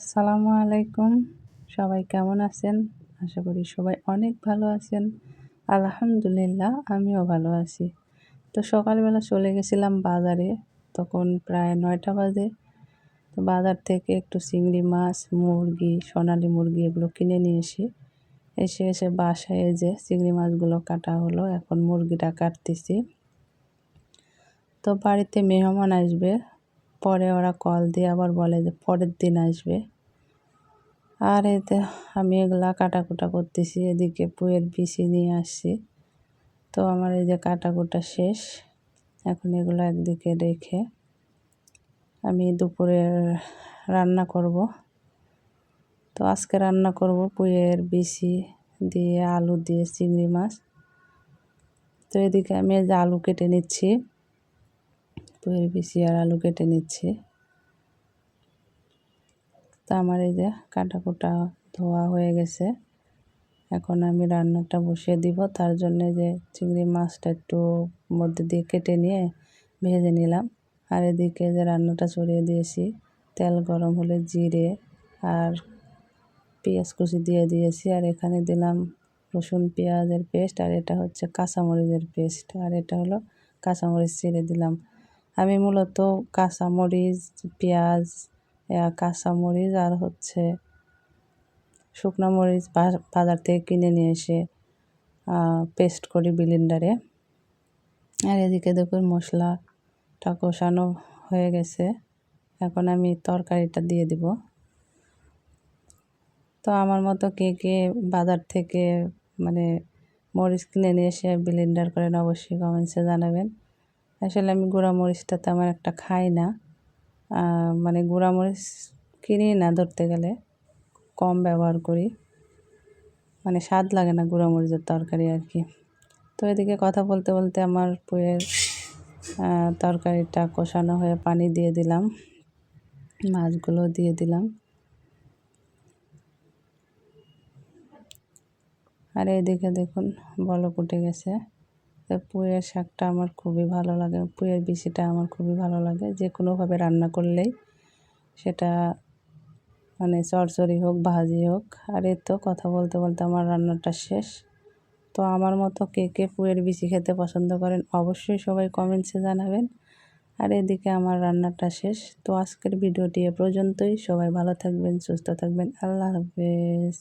আসসালামু আলাইকুম। সবাই কেমন আছেন? আশা করি সবাই অনেক ভালো আছেন। আলহামদুলিল্লাহ, আমিও ভালো আছি। তো সকালবেলা চলে গেছিলাম বাজারে। তখন প্রায় নয়টা বাজে। তো বাজার থেকে একটু চিংড়ি মাছ, মুরগি, সোনালি মুরগি এগুলো কিনে নিয়ে এসি, এসে এসে বাসায় যে চিংড়ি মাছগুলো কাটা হলো, এখন মুরগিটা কাটতেছি। তো বাড়িতে মেহমান আসবে, পরে ওরা কল দিয়ে আবার বলে যে পরের দিন আসবে। আর এতে আমি এগুলা কাটাকুটা করতেছি, এদিকে পুয়ের বিচি নিয়ে আসছি। তো আমার এই যে কাটাকুটা শেষ, এখন এগুলো একদিকে রেখে আমি দুপুরের রান্না করব। তো আজকে রান্না করব পুয়ের বিচি দিয়ে আলু দিয়ে চিংড়ি মাছ। তো এদিকে আমি যে আলু কেটে নিচ্ছি, পুয়ের বিচি আর আলু কেটে নিচ্ছি। তো আমার এই যে কাটা কুটা ধোয়া হয়ে গেছে। এখন আমি রান্নাটা বসিয়ে দিব। তার জন্য যে চিংড়ি মাছটা একটু মধ্যে দিয়ে কেটে নিয়ে ভেজে নিলাম। আর এদিকে যে রান্নাটা ছড়িয়ে দিয়েছি, তেল গরম হলে জিরে আর পেঁয়াজ কুচি দিয়ে দিয়েছি। আর এখানে দিলাম রসুন পেঁয়াজের পেস্ট আর এটা হচ্ছে কাঁচামরিচের পেস্ট। আর এটা হলো কাঁচামরিচ ছিঁড়ে দিলাম। আমি মূলত কাঁচামরিচ, পেঁয়াজ কাঁচামরিচ আর হচ্ছে শুকনো মরিচ বাজার থেকে কিনে নিয়ে এসে পেস্ট করি বিলিন্ডারে আর এদিকে দেখুন মশলাটা কষানো হয়ে গেছে। এখন আমি তরকারিটা দিয়ে দিব। তো আমার মতো কে কে বাজার থেকে মানে মরিচ কিনে নিয়ে এসে ব্লেন্ডার করেন অবশ্যই কমেন্টসে জানাবেন। আসলে আমি গুঁড়া মরিচটা তেমন একটা খাই না। মানে গুঁড়ামরিচ কিনি না ধরতে গেলে, কম ব্যবহার করি। মানে স্বাদ লাগে না গুঁড়ামরিচের তরকারি আর কি। তো এদিকে কথা বলতে বলতে আমার পুয়ের তরকারিটা কষানো হয়ে পানি দিয়ে দিলাম, মাছগুলো দিয়ে দিলাম। আর এদিকে দেখুন বলক উঠে গেছে। তো পুঁয়ের শাকটা আমার খুবই ভালো লাগে। পুঁয়ের বিচিটা আমার খুবই ভালো লাগে। যে কোনোভাবে রান্না করলেই সেটা মানে চরচরি হোক, ভাজি হোক, আর এ তো কথা বলতে বলতে আমার রান্নাটা শেষ। তো আমার মতো কে কে পুয়ের বিচি খেতে পছন্দ করেন অবশ্যই সবাই কমেন্টসে জানাবেন। আর এদিকে আমার রান্নাটা শেষ। তো আজকের ভিডিওটি এ পর্যন্তই। সবাই ভালো থাকবেন, সুস্থ থাকবেন। আল্লাহ হাফেজ।